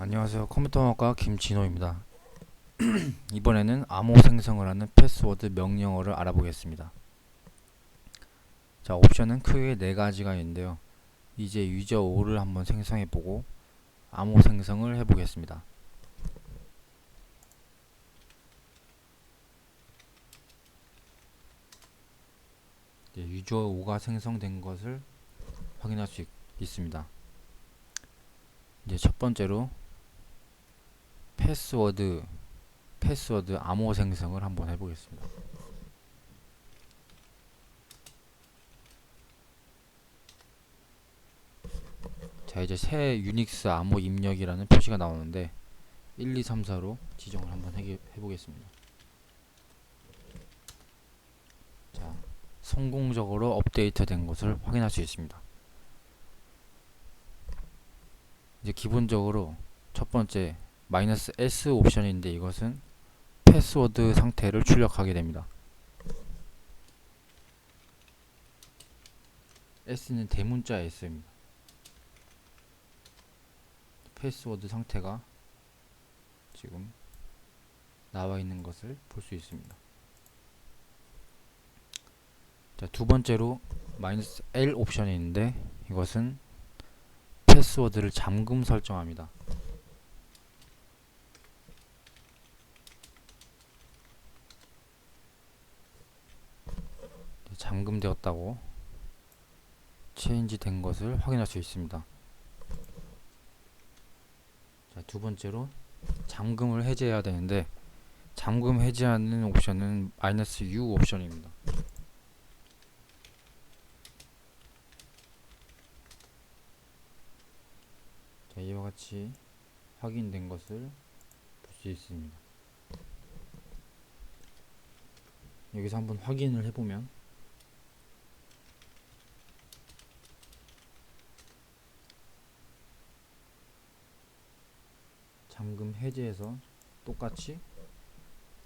안녕하세요. 컴퓨터학과 김진호입니다. 이번에는 암호 생성을 하는 패스워드 명령어를 알아보겠습니다. 자, 옵션은 크게 네 가지가 있는데요. 이제 유저 5를 한번 생성해 보고 암호 생성을 해 보겠습니다. 유저 5가 생성된 것을 확인할 수 있, 있습니다. 이제 첫 번째로 패스워드 패스워드 암호 생성을 한번 해보겠습니다. 자 이제 새 유닉스 암호 입력이라는 표시가 나오는데 1, 2, 3, 4로 지정을 한번 해, 해보겠습니다. 자 성공적으로 업데이트 된 것을 확인할 수 있습니다. 이제 기본적으로 첫 번째 마이너스 S 옵션인데 이것은 패스워드 상태를 출력하게 됩니다. S는 대문자 S입니다. 패스워드 상태가 지금 나와 있는 것을 볼 수 있습니다. 자, 두 번째로 마이너스 L 옵션이 있는데 이것은 패스워드를 잠금 설정합니다. 잠금되었다고 체인지 된 것을 확인할 수 있습니다. 자, 두 번째로 잠금을 해제해야 되는데 잠금 해제하는 옵션은 마이너스 U 옵션입니다. 자, 이와 같이 확인된 것을 볼 수 있습니다. 여기서 한번 확인을 해보면 잠금 해제해서 똑같이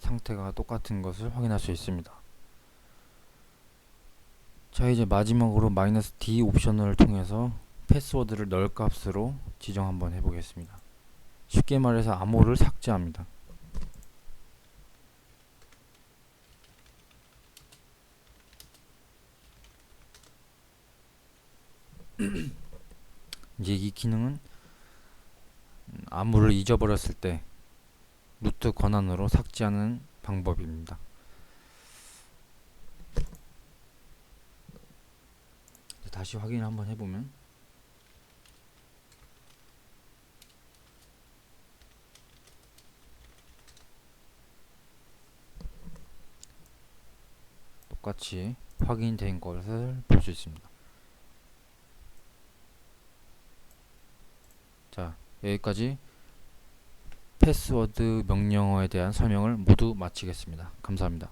상태가 똑같은 것을 확인할 수 있습니다. 자 이제 마지막으로 마이너스 D 옵션을 통해서 패스워드를 널 값으로 지정 한번 해보겠습니다. 쉽게 말해서 암호를 삭제합니다. 이제 이 기능은 암호를 잊어버렸을 때 루트 권한으로 삭제하는 방법입니다. 다시 확인을 한번 해보면 똑같이 확인된 것을 볼 수 있습니다. 자, 여기까지 패스워드 명령어에 대한 설명을 모두 마치겠습니다. 감사합니다.